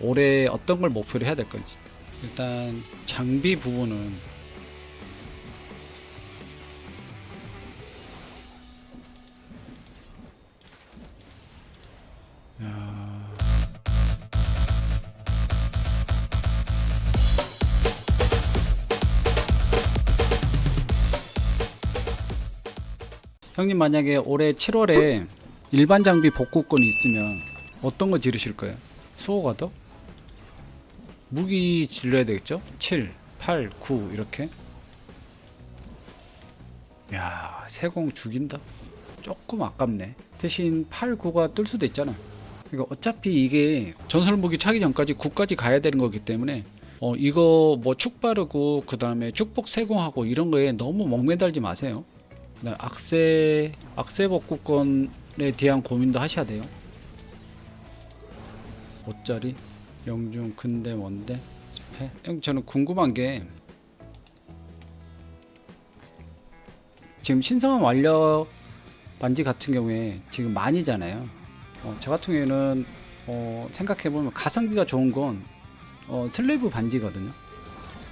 올해 어떤 걸 목표로 해야 될 건지 일단 장비 부분은 야. 형님 만약에 올해 7월에 일반 장비 복구권이 있으면 어떤 거 지르실 거예요? 수호가도? 무기 질러야 되겠죠? 7, 8, 9 이렇게. 야 세공 죽인다? 조금 아깝네. 대신 8, 9가 뜰 수도 있잖아. 그러니까 어차피 이게 전설 무기 차기 전까지 9까지 가야 되는 거기 때문에 어 이거 뭐 축 바르고 그 다음에 축복 세공하고 이런 거에 너무 목매달지 마세요. 그다음 악세 악세 복구권에 대한 고민도 하셔야 돼요. 5짜리 영중 근대 원대 스페 형 저는 궁금한 게 지금 신성한 완료 반지 같은 경우에 지금 많이잖아요 어, 저 같은 경우에는 어, 생각해보면 가성비가 좋은 건 어, 슬레이브 반지거든요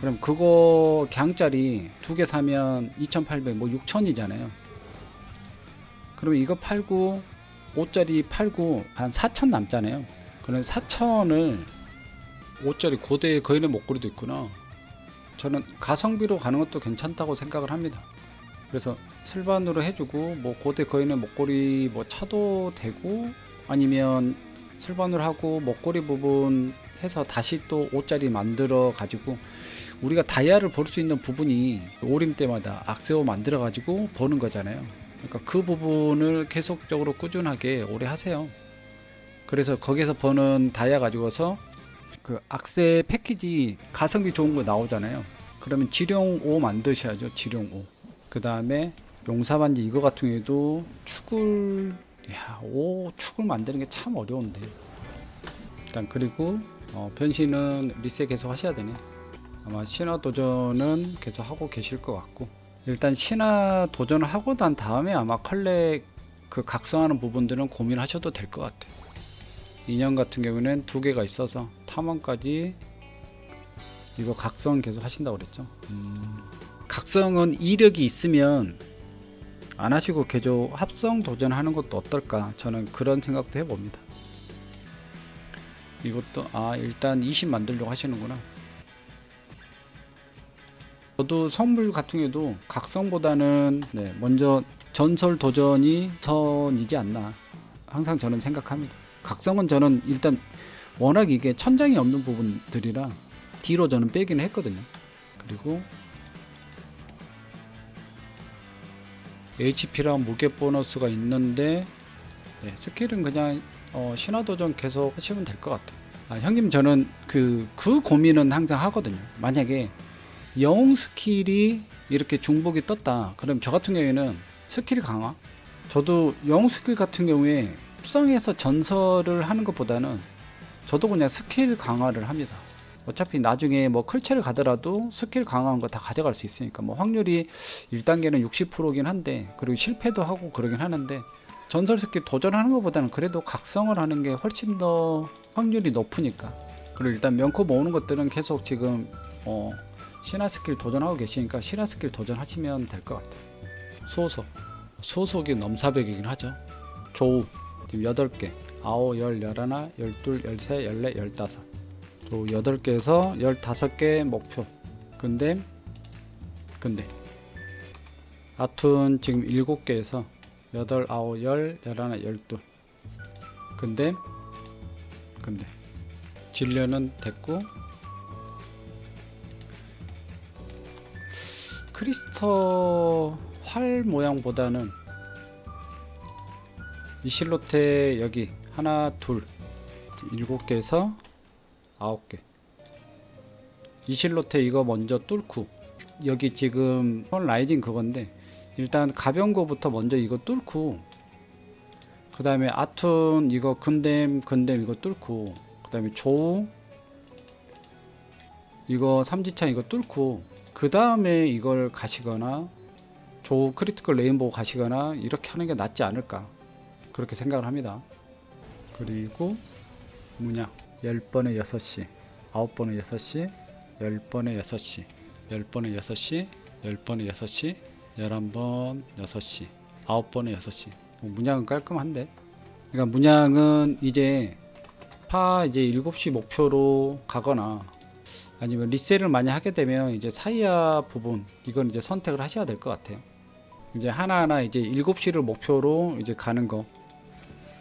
그럼 그거 갱짜리 두 개 사면 2,800, 뭐 6,000이잖아요. 그러면 이거 팔고 5짜리 팔고 한 4,000 남잖아요. 그럼 4,000을 5짜리 고대 거인의 목걸이도 있구나. 저는 가성비로 가는 것도 괜찮다고 생각을 합니다. 그래서 슬반으로 해주고 뭐 고대 거인의 목걸이 뭐 차도 되고 아니면 슬반으로 하고 목걸이 부분 해서 다시 또 5짜리 만들어 가지고 우리가 다이아를 볼 수 있는 부분이 오림 때마다 악세오 만들어 가지고 버는 거잖아요. 그러니까 그 부분을 계속적으로 꾸준하게 오래 하세요. 그래서 거기서 버는 다이아 가지고서 그 악세 패키지 가성비 좋은 거 나오잖아요. 그러면 지룡 5 만드셔야죠. 지룡 5. 그 다음에 용사반지 이거 같은 경우에도 축을 야, 오 축을 만드는 게 참 어려운데. 일단 그리고 어, 변신은 리셋 계속 하셔야 되네. 아마 신화 도전은 계속 하고 계실 것 같고 일단 신화 도전을 하고 난 다음에 아마 컬렉 그 각성하는 부분들은 고민하셔도 될 것 같아요. 인형 같은 경우는 두 개가 있어서 탐험까지 이거 각성 계속 하신다고 그랬죠. 음, 각성은 이력이 있으면 안 하시고 계속 합성 도전하는 것도 어떨까 저는 그런 생각도 해봅니다. 이것도 아 일단 20 만들려고 하시는구나. 저도 선물 같은 경우도 각성보다는 네, 먼저 전설 도전이 선이지 않나 항상 저는 생각합니다. 각성은 저는 일단 워낙 이게 천장이 없는 부분들이라 뒤로 저는 빼기는 했거든요. 그리고 HP랑 무게 보너스가 있는데 네, 스킬은 그냥 어, 신화 도전 계속 하시면 될 것 같아요. 아, 형님 저는 그, 그 고민은 항상 하거든요. 만약에 영웅 스킬이 이렇게 중복이 떴다. 그럼 저 같은 경우에는 스킬 강화. 저도 영웅 스킬 같은 경우에 합성해서 전설을 하는 것보다는 저도 그냥 스킬 강화를 합니다. 어차피 나중에 뭐 클체를 가더라도 스킬 강화한 거 다 가져갈 수 있으니까 뭐 확률이 1단계는 60%긴 한데 그리고 실패도 하고 그러긴 하는데 전설 스킬 도전하는 것보다는 그래도 각성을 하는 게 훨씬 더 확률이 높으니까 그리고 일단 명코 모으는 것들은 계속 지금 어 신화 스킬 도전하고 계시니까 신화 스킬 도전하시면 될 것 같아요. 소속. 소속이 넘사벽이긴 하죠. 조우. 지금 8개. 아홉, 열, 열하나, 열둘, 열세, 열네, 열다섯. 또 8개에서 15개 목표. 근데 근데 아툰 지금 7개에서 8, 아홉, 열, 열하나, 열둘. 근데 근데 진료는 됐고 크리스터 활 모양보다는 이 실로테 여기 하나 둘 일곱 개에서 아홉 개. 이 실로테 이거 먼저 뚫고 여기 지금 선 라이징 그건데 일단 가벼운 거부터 먼저 이거 뚫고 그 다음에 아툰 이거 근댐 근댐 이거 뚫고 그 다음에 조우 이거 삼지창 이거 뚫고 그 다음에 이걸 가시거나 조우 크리티컬 레인보우 가시거나 이렇게 하는 게 낫지 않을까 그렇게 생각을 합니다. 그리고 문양 10번에 6시 9번에 6시 10번에 6시 10번에 6시 10번에 6시 11번 6시 9번에 6시 뭐 문양은 깔끔한데 그러니까 문양은 이제 파 이제 7시 목표로 가거나 아니면 리셀을 많이 하게 되면 이제 사이아 부분 이건 이제 선택을 하셔야 될 것 같아요. 이제 하나하나 이제 7시를 목표로 이제 가는 거.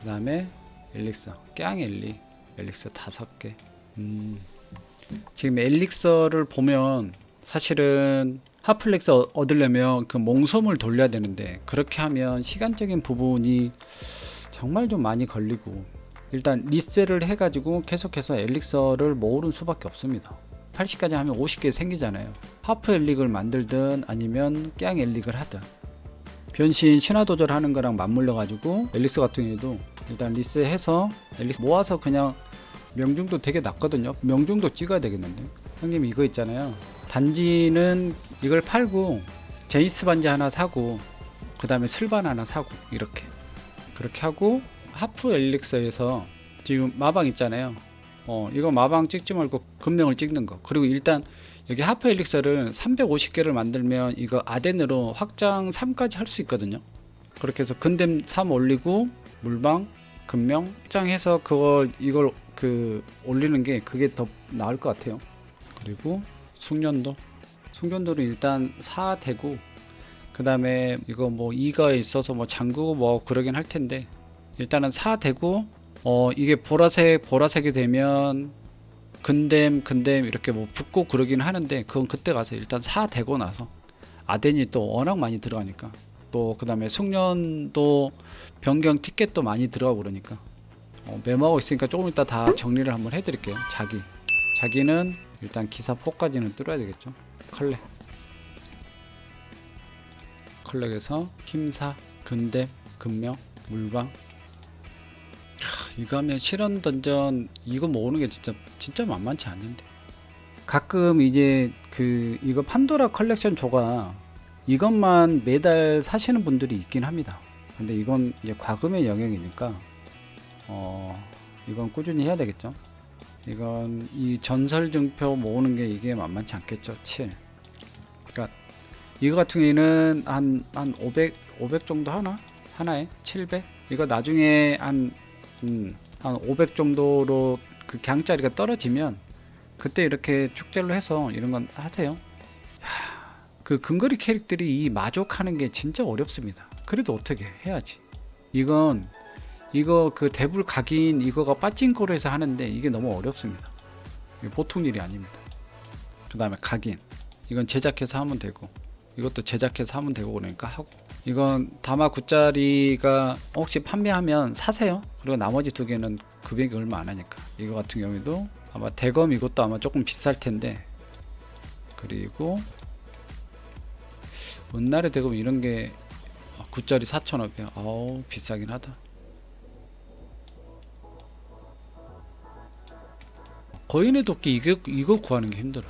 그 다음에 엘릭서, 깨앙 엘리, 엘릭서 다섯 개. 음. 지금 엘릭서를 보면 사실은 하플렉스 어- 얻으려면 그 몽섬을 돌려야 되는데 그렇게 하면 시간적인 부분이 정말 좀 많이 걸리고 일단 리셀을 해가지고 계속해서 엘릭서를 모으는 수밖에 없습니다. 80까지 하면 50개 생기잖아요. 하프 엘릭을 만들든 아니면 깨앙 엘릭을 하든 변신 신화 도절하는 거랑 맞물려 가지고 엘릭스 같은 경우에도 일단 리셋해서 엘릭스 모아서 그냥 명중도 되게 낮거든요. 명중도 찍어야 되겠는데 형님 이거 있잖아요. 반지는 이걸 팔고 제이스 반지 하나 사고 그 다음에 슬반 하나 사고 이렇게 그렇게 하고 하프 엘릭서에서 지금 마방 있잖아요. 어 이거 마방 찍지 말고 금명을 찍는 거 그리고 일단 여기 하프 엘릭서를 350개를 만들면 이거 아덴으로 확장 3까지 할 수 있거든요. 그렇게 해서 근댐 3 올리고 물방 금명 확장해서 그걸 이걸 그 올리는 게 그게 더 나을 것 같아요. 그리고 숙련도 숙련도는 일단 4 되고 그 다음에 이거 뭐 2가 있어서 뭐 잠그고 뭐 그러긴 할 텐데 일단은 4 되고 어 이게 보라색 보라색이 되면 근댐 근댐 이렇게 뭐 붙고 그러긴 하는데 그건 그때 가서 일단 4 되고 나서 아덴이 또 워낙 많이 들어가니까 또 그다음에 숙련도 변경 티켓도 많이 들어가고 그러니까. 어, 메모하고 있으니까 조금 이따 다 정리를 한번 해드릴게요 자기. 자기는 일단 기사 4까지는 뚫어야 되겠죠? 컬렉 컬렉에서 힘사 근댐 근명 물방 하면 실현 던전 이거 모으는 게 진짜 진짜 만만치 않는데. 가끔 이제 그 이거 판도라 컬렉션 조가 이것만 매달 사시는 분들이 있긴 합니다. 근데 이건 이제 과금의 영역이니까 어 이건 꾸준히 해야 되겠죠. 이건 이 전설 증표 모으는 게 이게 만만치 않겠죠. 7 그러니까 이거 같은 경우에는 한 한 500 500 정도 하나? 하나에? 700 이거 나중에 한 음, 한 500 정도로 그 강짜리가 떨어지면 그때 이렇게 축제로 해서 이런 건 하세요. 야, 그 근거리 캐릭들이 이 마족하는 게 진짜 어렵습니다. 그래도 어떻게 해야지. 이건 이거 그 대불 각인 이거가 빠진거로 해서 하는데 이게 너무 어렵습니다. 보통 일이 아닙니다. 그 다음에 각인 이건 제작해서 하면 되고 이것도 제작해서 하면 되고 그러니까 하고 이건 다마 9짜리가 혹시 판매하면 사세요. 그리고 나머지 두 개는 금액이 얼마 안 하니까. 이거 같은 경우에도 아마 대검 이것도 아마 조금 비쌀 텐데. 그리고 옛날에 대검 이런 게 9짜리 4,500. 아우 비싸긴 하다. 거인의 도끼 이거 이거 구하는 게 힘들어.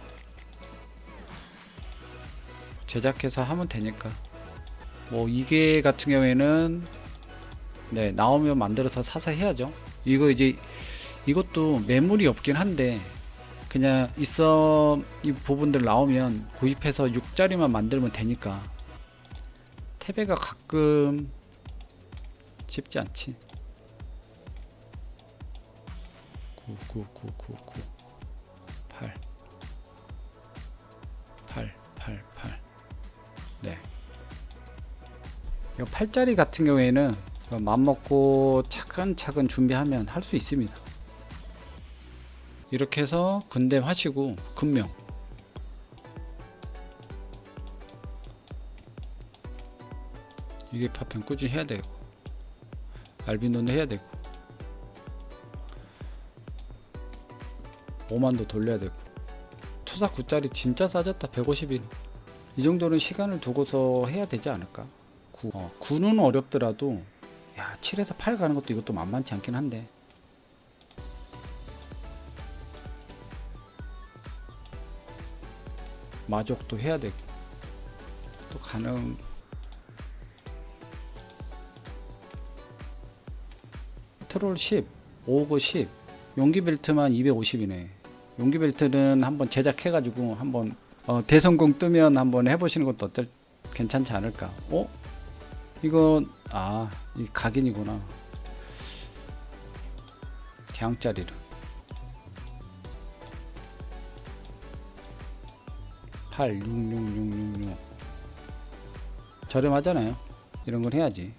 제작해서 하면 되니까. 뭐 이게 같은 경우에는 네 나오면 만들어서 사서 해야죠. 이거 이제 이것도 매물이 없긴 한데 그냥 있어 이 부분들 나오면 구입해서 6짜리만 만들면 되니까 태배가 가끔 쉽지 않지. 9 9 9 9 9 8 8 8 8 네. 8짜리 같은 경우에는 맘 먹고 차근차근 준비하면 할 수 있습니다. 이렇게 해서 근댐 하시고 금명. 이게 파편 꾸준히 해야 되고 알비노는 해야 되고 5만도 돌려야 되고 투사 9짜리 진짜 싸졌다 150인 이 정도는 시간을 두고서 해야 되지 않을까 9. 어, 9는 어렵더라도 야 7에서 8 가는 것도 이것도 만만치 않긴 한데 마족도 해야 되고 또 가능 트롤 10 오그 10 용기 벨트만 250이네. 용기 벨트는 한번 제작해 가지고 한번 어, 대성공 뜨면 한번 해보시는 것도 어떨 괜찮지 않을까? 어? 이거 아이 각인이구나. 개항짜리를 8 6 6 6 6 6 저렴하잖아요. 이런 걸 해야지.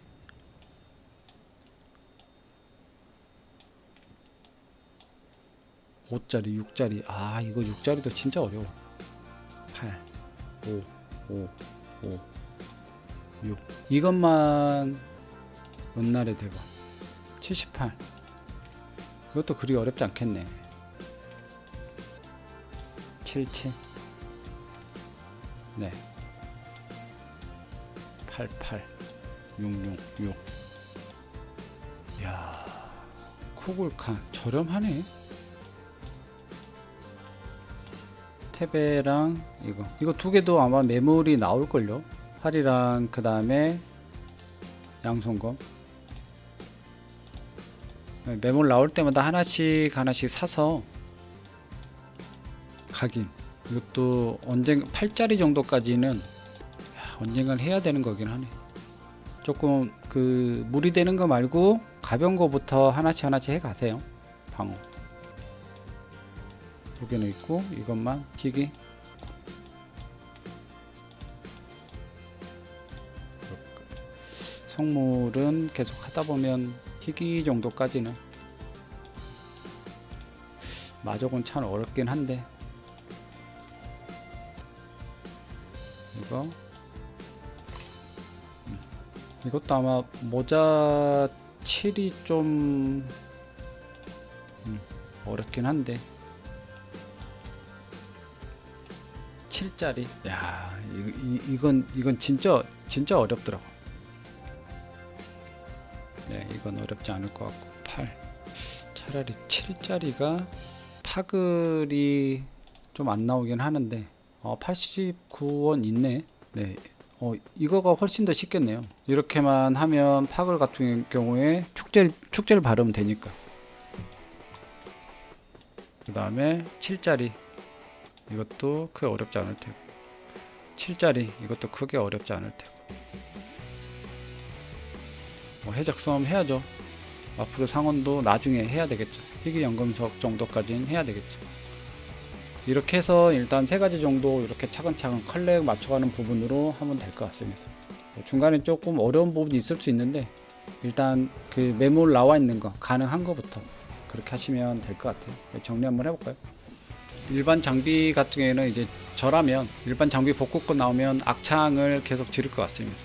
오짜리 6짜리. 아, 이거 6짜리도 진짜 어려워. 8, 5, 5, 5, 6. 이것만 옛날의 대박. 78. 이것도 그리 어렵지 않겠네. 77. 네. 88. 666. 야, 쿠골칸 저렴하네. 테베랑 이거 이거 두 개도 아마 매물이 나올 걸요. 팔이랑 그 다음에 양손검 네, 매물 나올 때마다 하나씩 하나씩 사서 각인 이것도 언젠가 8짜리 정도까지는 야, 언젠간 해야 되는 거긴 하네. 조금 그 무리 되는 거 말고 가벼운 거부터 하나씩 하나씩 해 가세요. 방어. 두 개는 있고 이것만 희귀 성물은 계속 하다 보면 희귀 정도까지는 마적은 참 어렵긴 한데 이거 음, 이것도 아마 모자 칠이 좀 음, 어렵긴 한데 7짜리. 야, 이, 이, 이건 이건 진짜 진짜 어렵더라고. 네, 이건 어렵지 않을 것 같고 8. 차라리 7짜리가 파글이 좀 안 나오긴 하는데 어, 89원 있네. 네. 어, 이거가 훨씬 더 쉽겠네요. 이렇게만 하면 파글 같은 경우에 축제를 축제를 바르면 되니까. 그 다음에 7짜리 이것도 크게 어렵지 않을 테고 7짜리 이것도 크게 어렵지 않을 테고 뭐 해적섬 해야죠. 앞으로 상원도 나중에 해야 되겠죠. 희귀 연금석 정도까지는 해야 되겠죠. 이렇게 해서 일단 세 가지 정도 이렇게 차근차근 컬렉 맞춰가는 부분으로 하면 될 것 같습니다. 뭐 중간에 조금 어려운 부분이 있을 수 있는데 일단 그 매몰 나와 있는 거 가능한 거부터 그렇게 하시면 될 것 같아요. 정리 한번 해볼까요? 일반 장비 같은 경우에는 이제 저라면 일반 장비 복구권 나오면 악창을 계속 지를 것 같습니다.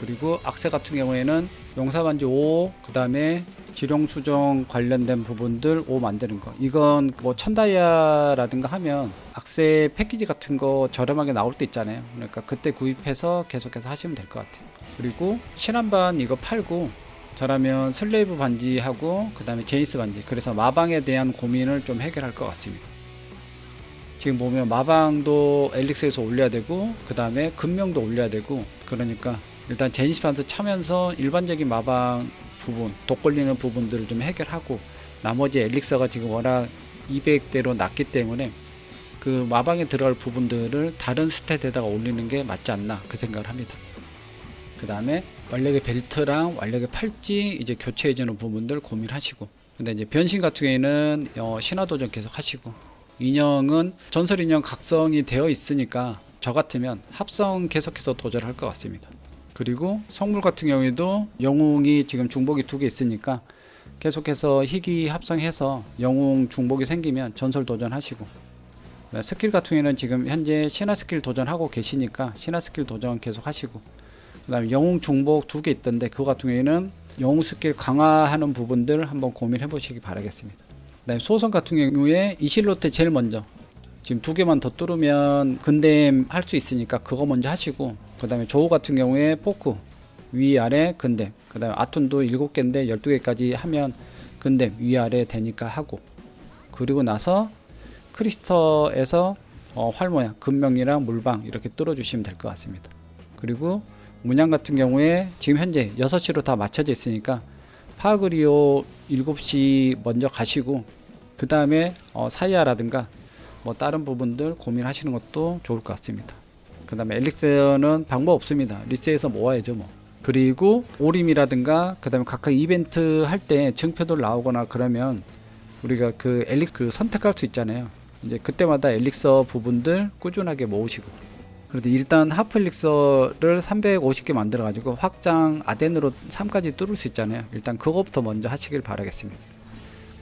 그리고 악세 같은 경우에는 용사반지 5, 그 다음에 지룡 수정 관련된 부분들 5 만드는 거. 이건 뭐 천다이아라든가 하면 악세 패키지 같은 거 저렴하게 나올 때 있잖아요. 그러니까 그때 구입해서 계속해서 하시면 될 것 같아요. 그리고 신한반 이거 팔고 저라면 슬레이브 반지하고 그 다음에 제이스 반지. 그래서 마방에 대한 고민을 좀 해결할 것 같습니다. 지금 보면 마방도 엘릭스에서 올려야 되고 그 다음에 금명도 올려야 되고 그러니까 일단 제니스판스 차면서 일반적인 마방 부분 독 걸리는 부분들을 좀 해결하고 나머지 엘릭서가 지금 워낙 200대로 낮기 때문에 그 마방에 들어갈 부분들을 다른 스탯에다가 올리는 게 맞지 않나 그 생각을 합니다. 그 다음에 완력의 벨트랑 완력의 팔찌 이제 교체해주는 부분들 고민하시고 근데 이제 변신 같은 경우에는 어, 신화도전 계속 하시고 인형은 전설 인형 각성이 되어 있으니까 저 같으면 합성 계속해서 도전할 것 같습니다. 그리고 성물 같은 경우에도 영웅이 지금 중복이 두 개 있으니까 계속해서 희귀 합성해서 영웅 중복이 생기면 전설 도전하시고 네, 스킬 같은 경우에는 지금 현재 신화 스킬 도전하고 계시니까 신화 스킬 도전 계속 하시고 그 다음에 영웅 중복 두 개 있던데 그거 같은 경우에는 영웅 스킬 강화하는 부분들 한번 고민해 보시기 바라겠습니다. 네, 소선 같은 경우에 이실로테 제일 먼저 지금 두 개만 더 뚫으면 근댐 할 수 있으니까 그거 먼저 하시고 그 다음에 조우 같은 경우에 포크 위아래 근댐 그 다음에 아톤도 7개인데 12개까지 하면 근댐 위아래 되니까 하고. 그리고 나서 크리스터에서 어, 활모양 금명이랑 물방 이렇게 뚫어주시면 될 것 같습니다. 그리고 문양 같은 경우에 지금 현재 6시로 다 맞춰져 있으니까 파그리오 7시 먼저 가시고 그 다음에 어, 사이아라든가 뭐 다른 부분들 고민하시는 것도 좋을 것 같습니다. 그 다음에 엘릭서는 방법 없습니다. 리스에서 모아야죠 뭐. 그리고 오림이라든가 그 다음에 각각 이벤트 할 때 증표들 나오거나 그러면 우리가 그 엘릭 그 선택할 수 있잖아요. 이제 그때마다 엘릭서 부분들 꾸준하게 모으시고 그래도 일단 하프 엘릭서를 350개 만들어 가지고 확장 아덴으로 3까지 뚫을 수 있잖아요. 일단 그거부터 먼저 하시길 바라겠습니다.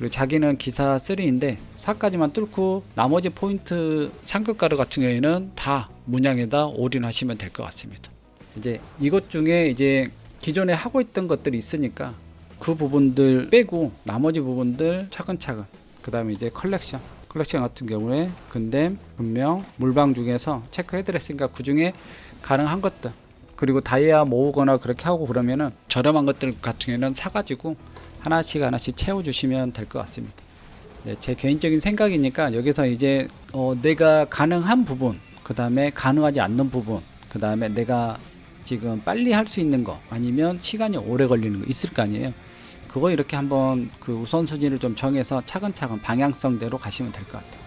그리고 자기는 기사 3인데 4까지만 뚫고 나머지 포인트 상급가루 같은 경우에는 다 문양에다 올인하시면 될 것 같습니다. 이제 이것 중에 이제 기존에 하고 있던 것들이 있으니까 그 부분들 빼고 나머지 부분들 차근차근 그 다음에 이제 컬렉션 컬렉션 같은 경우에 근댐 분명 물방 중에서 체크해 드렸으니까 그 중에 가능한 것들 그리고 다이아 모으거나 그렇게 하고 그러면은 저렴한 것들 같은 경우에는 사가지고 하나씩 하나씩 채워주시면 될 것 같습니다. 네, 제 개인적인 생각이니까 여기서 이제 어, 내가 가능한 부분, 그 다음에 가능하지 않는 부분, 그 다음에 내가 지금 빨리 할 수 있는 거 아니면 시간이 오래 걸리는 거 있을 거 아니에요. 그거 이렇게 한번 그 우선순위를 좀 정해서 차근차근 방향성대로 가시면 될 것 같아요.